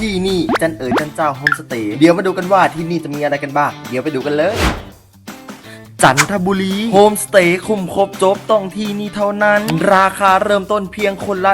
ที่นี่จันเอ๋ยจันเจ้าโฮมสเตย์เดี๋ยวมาดูกันว่าที่นี่จะมีอะไรกันบ้าง เดี๋ยวไปดูกันเลย จันทบุรีโฮมสเตย์คุ้มครบจบต้องที่นี่เท่านั้น ราคาเริ่มต้นเพียงคนละ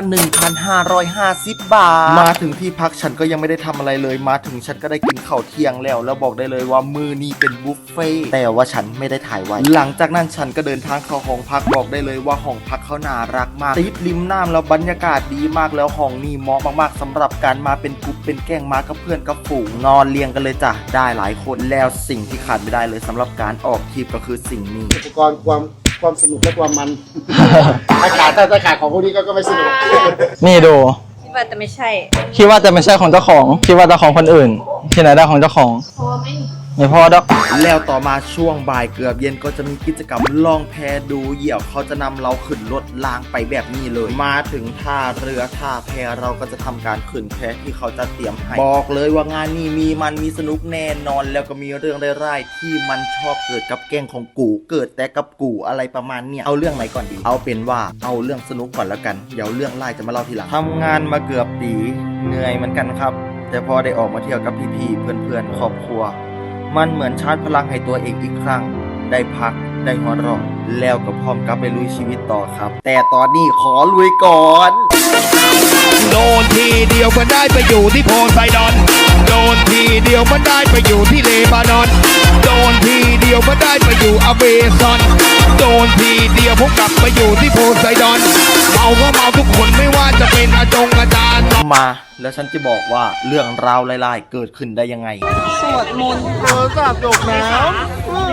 1,550 บาท มาถึงที่พักฉันก็ยังไม่ได้ทำอะไรเลยมาถึงฉันก็ได้กินข้าวเที่ยงแล้ว แล้วบอกได้เลยว่ามือนี้เป็นบุฟเฟ่ต์แต่ว่าฉันไม่ได้ถ่ายไว้หลังจากนั้นฉันก็เดินทางเข้าห้องพักบอกได้เลยว่าห้องพักเขาน่ารักมากติดริมน้ำแล้วบรรยากาศดีมากแล้วห้องนี้เหมาะมากๆสำหรับการมาเป็นกลุ่มเป็นแก๊งมากับเพื่อนกับฝูงนอนเรียงกันเลยจ้ะได้หลายคนแล้วสิ่งที่ขาดไม่ได้เลยสำหรับการออกทริปก็คือสิ่งนี้ อุปกรณ์ความความสนุกและความมัน ถ้าขาดถ้าถ้าขาดของพวกนี้ก็ก็ไม่สนุก นี่ดู คิดว่าจะไม่ใช่ คิดว่าจะไม่ใช่ของเจ้าของ คิดว่าจะของคนอื่น ที่ไหนได้ของเจ้าของพอไหม ไม่พอดอก แล้วต่อมาช่วงบ่ายเกือบเย็นก็จะมีกิจกรรมล่องแพดูเหยี่ยวเขาจะนำเราขึ้นรถรางไปแบบนี้เลย มาถึงท่าเรือท่าแพเราก็จะทำการขึ้นแพที่เขาจะเตรียมให้บอกเลยว่างานนี้มีมันมีสนุกแน่นอน แล้วก็มีเรื่องร้ายๆที่มันชอบเกิดกับแกล้งของกูเกิดแต่กับกูอะไรประมาณเนี้ยเอาเรื่องไหนก่อนดี เอาเป็นว่าเอาเรื่องสนุกก่อนแล้วกันเดี๋ยวเรื่องร้ายจะมาเล่าทีหลังทำงานมาเกือบปีเหนื่อยเหมือนกันครับ แต่พอได้ออกมาเที่ยวกับพี่ๆเพื่อนๆครอบครัว มันเหมือนชาร์จพลังให้ตัวเองอีกครั้ง ได้พักได้หัวเราะแล้วก็พร้อมกลับไปลุยชีวิตต่อครับ แต่ตอนนี้ขอลุยก่อน โดนทีเดียวมันได้ไปอยู่ที่โพไซดอน โดนทีเดียวมันได้ไปอยู่ที่เลบานอน โดนทีเดียวมันได้ไปอยู่อเมซอน โดนทีเดียวผมกลับไปอยู่ที่โพไซดอน เมาก็เมาทุกคนไม่ว่าจะเป็นอาจงอาจารย์ มา แล้วฉันจะบอกว่าเรื่องราวลายๆ เกิดขึ้นได้ยังไง สวดมนต์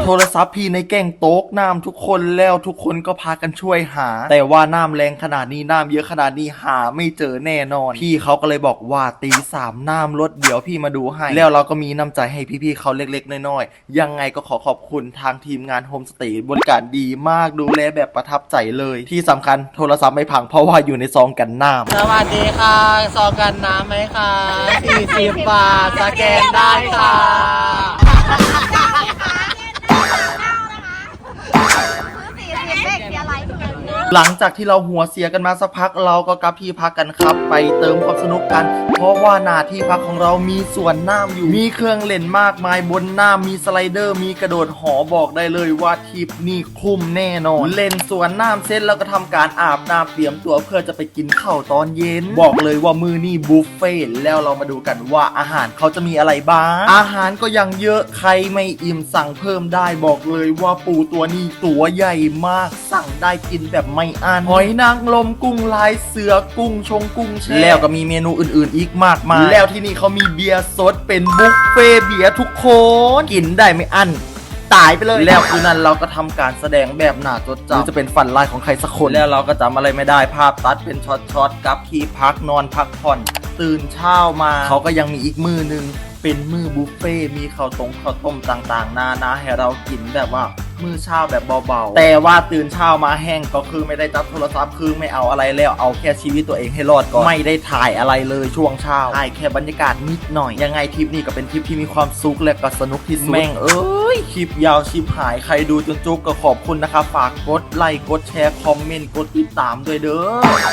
โทรศัพท์พี่ในแก้งโต๊กน้ำทุกคนแล้วทุกคนก็พากันช่วยหา แต่ว่าน้ำแรงขนาดนี้น้ำเยอะขนาดนี้หาไม่เจอแน่นอน พี่เขาก็เลยบอกว่าตีสามน้ำลดเดี๋ยวพี่มาดูให้ แล้วเราก็มีน้ำใจให้พี่ๆเขาเล็กๆน้อยๆยังไงก็ขอขอบคุณทางทีมงานโฮมสเตย์บริการดีมากดูแลแบบประทับใจเลย ที่สำคัญโทรศัพท์ไม่พังเพราะว่าอยู่ในซองกันน้ำสวัสดีค่ะซองกันน้ำไหมคะ40บาทสแกนได้ค่ะ หลังจากที่เราหัวเสียกันมาสักพักเราก็กลับที่พักกันครับ ไปเติมความสนุกกัน เพราะว่าหน้าที่พักของเรามีส่วนน้ำอยู่ มีเครื่องเล่นมากมายบนน้ำมีสไลเดอร์ มีกระโดดหอบอกได้เลยว่าทริปนี่คุ้มแน่นอน เล่นสวนน้ำเสร็จแล้วก็ทำการอาบน้ำเตรียมตัวเพื่อจะไปกินข้าวตอนเย็น บอกเลยว่ามือนี่บุฟเฟ่ต์แล้วเรามาดูกันว่าอาหารเขาจะมีอะไรบ้าง อาหารก็ยังเยอะใครไม่อิ่มสั่งเพิ่มได้บอกเลยว่าปูตัวนี้ตัวใหญ่มากสั่งได้กินแบบไม่อั้นหอยนางรมกุ้งลายเสือกุ้งชงกุ้งแช่แล้วก็มีเมนูอื่นๆ อีกมากมาย แล้วที่นี่เขามีเบียร์สดเป็นบุฟเฟ่ต์เบียร์ทุกคนกินได้ไม่อั้นตายไปเลยแล้วคืนนั้นเราก็ทำการแสดงแบบหน้าจดจำหรือจะเป็นฝันลายของใครสักคนแล้วเราก็จำอะไรไม่ได้ภาพตัดเป็นช็อตๆกับที่พักนอนพักผ่อน ตื่นเช้ามา เขาก็ยังมีอีกมือหนึ่งเป็นมือบุฟเฟ่ต์มีข้าวตรงข้าวต้มต่างๆ นานาให้เรากินแบบว่า มือเช้าแบบเบาๆ แต่ว่าตื่นเช้ามาแห้งก็คือไม่ได้จับโทรศัพท์คือไม่เอาอะไรแล้วเอาแค่ชีวิตตัวเองให้รอดก่อนไม่ได้ถ่ายอะไรเลยช่วงเช้าถ่ายแค่บรรยากาศนิดหน่อย ยังไงทริปนี้ก็เป็นทริปที่มีความสุขและก็สนุกที่สุดแม่งเอ้ยคลิปยาวชิบหายใครดูจนจบก็ขอบคุณนะครับฝากกดไลค์กดแชร์คอมเมนต์กดติดตามด้วยเด้อ